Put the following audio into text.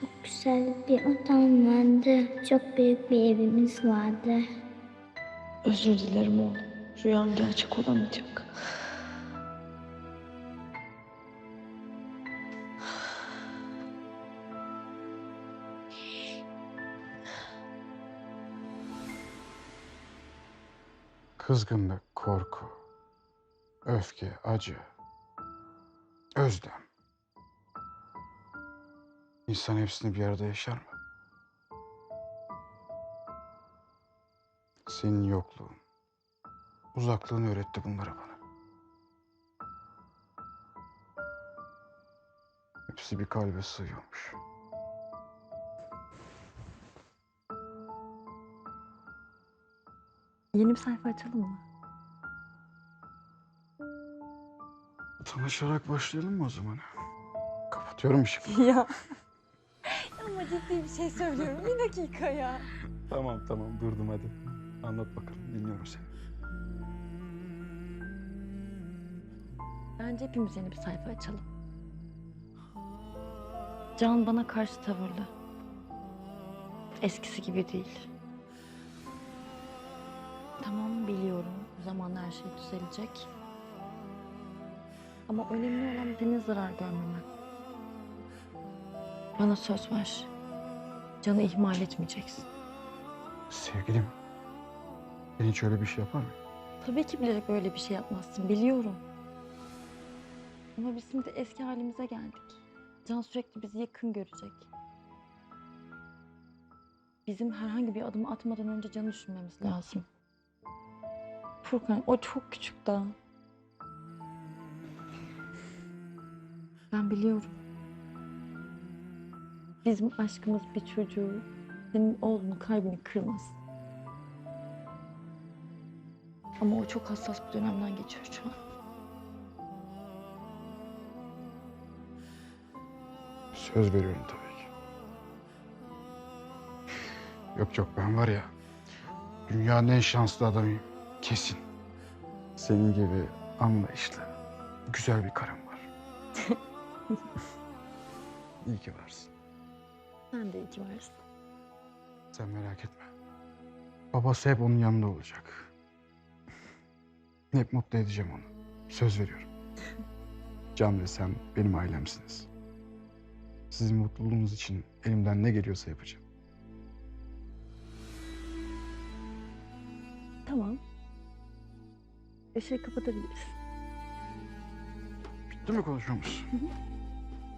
Çok güzel bir odam vardı. Çok büyük bir evimiz vardı. Özür dilerim oğlum. Rüyan gerçek olamayacak. Kızgınlık, korku, öfke, acı, özlem. İnsan hepsini bir arada yaşar mı? Senin yokluğun, uzaklığın öğretti bunları bana. Hepsi bir kalbe sığıyormuş. Yeni bir sayfa açalım mı? Tanışarak başlayalım mı o zaman? Kapatıyorum ışıkları. ya. Ama ciddi bir şey söylüyorum. Bir dakika ya. Tamam tamam durdum hadi. Anlat bakalım dinliyorum seni. Bence hepimiz yeni bir sayfa açalım. Can bana karşı tavırlı. Eskisi gibi değil. Tamam biliyorum. Zamanla her şey düzelecek. Ama önemli olan senin zarar görmemen. Bana söz ver. Can'ı ihmal etmeyeceksin. Sevgilim. Ben hiç öyle bir şey yapar mıyım? Tabii ki bilerek öyle bir şey yapmazsın. Biliyorum. Ama biz şimdi eski halimize geldik. Can sürekli bizi yakın görecek. Bizim herhangi bir adım atmadan önce Can'ı düşünmemiz lazım. Furkan o çok küçük daha. Ben biliyorum. Bizim aşkımız bir çocuğu, senin oğlunun kalbini kırmaz. Ama o çok hassas bir dönemden geçiyor şu an. Söz veriyorum tabii ki. Yok yok ben var ya. Dünyanın en şanslı adamıyım. Kesin. Senin gibi anlayışlı, güzel bir karım var. İyi ki varsın. Sen de iyi ki varsın. Sen merak etme. Babası hep onun yanında olacak. Hep mutlu edeceğim onu. Söz veriyorum. Can ve sen benim ailemsiniz. Sizin mutluluğunuz için elimden ne geliyorsa yapacağım. Tamam. Işığı kapatabiliriz. Bitti mi konuşmamız?